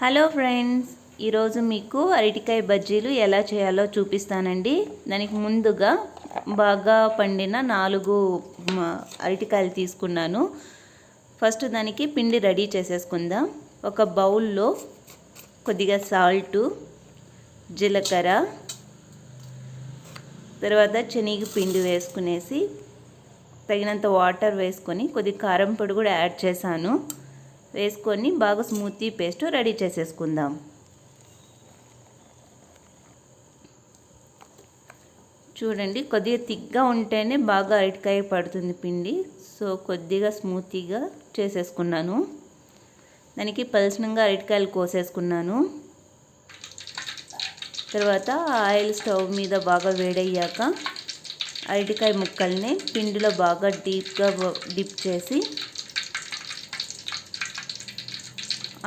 Hello friends ఈరోజు మీకు అరటికాయ బజ్జీలు ఎలా చేయాలో చూపిస్తానండి. దానికి ముందుగా బాగా పండిన నాలుగు అరటికాయలు తీసుకున్నాను. ఫస్ట్ దానికి పిండి రెడీ చేసేసుకుందాం. ఒక బౌల్లో కొద్దిగా సాల్టు జీలకర్ర తర్వాత శనగ పిండి వేసుకునేసి తగినంత వాటర్ వేసుకొని కొద్ది కారం పొడి కూడా యాడ్ చేశాను. వేసుకొని బాగా స్మూతీ పేస్ట్ రెడీ చేసేసుకుందాం. చూడండి కొద్దిగా తిగ్గా ఉంటేనే బాగా అరటికాయ పడుతుంది పిండి. సో కొద్దిగా స్మూతీగా చేసేసుకున్నాను. దానికి పలసనంగా అరటికాయలు కోసేసుకున్నాను. తర్వాత ఆయిల్ స్టవ్ మీద బాగా వేడయ్యాక అరటికాయ ముక్కల్ని పిండిలో బాగా డీప్గా డిప్ చేసి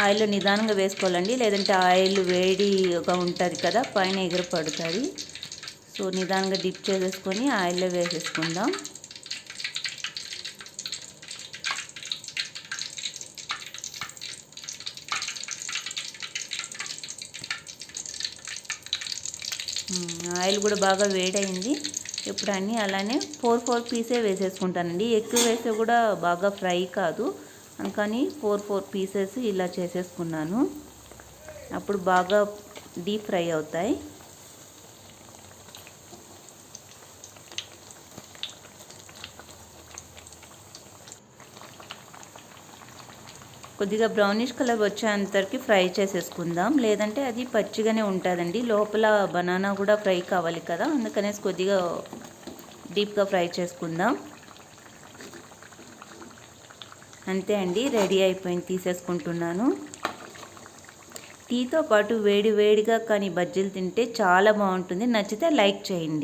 ఆయిల్ నిదానంగా వేసుకోవాలండి. లేదంటే ఆయిల్ వేడిగా ఉంటుంది కదా పైన ఎగురు పడుతుంది సో నిదానంగా డిప్ చేసేసుకొని ఆయిల్లో వేసేసుకుందాం. ఆయిల్ కూడా బాగా వేడైంది ఇప్పుడు అన్నీ అలానే ఫోర్ ఫోర్ పీసే వేసేసుకుంటానండి. ఎక్కువ వేస్తే కూడా బాగా ఫ్రై కాదు. అందుకని ఫోర్ ఫోర్ పీసెస్ ఇలా చేసేసుకున్నాను. అప్పుడు బాగా డీప్ ఫ్రై అవుతాయి. కొద్దిగా బ్రౌనిష్ కలర్ వచ్చేంతరికి ఫ్రై చేసేసుకుందాం. లేదంటే అది పచ్చిగానే ఉంటుందండి. లోపల బనానా కూడా ఫ్రై కావాలి కదా. అందుకనేసి కొద్దిగా డీప్గా ఫ్రై చేసుకుందాం. అంతే అండి రెడీ అయిపోయింది తీసేసుకుంటున్నాను. టీతో పాటు వేడి వేడిగా కానీ బజ్జీలు తింటే చాలా బాగుంటుంది. నచ్చితే లైక్ చేయండి.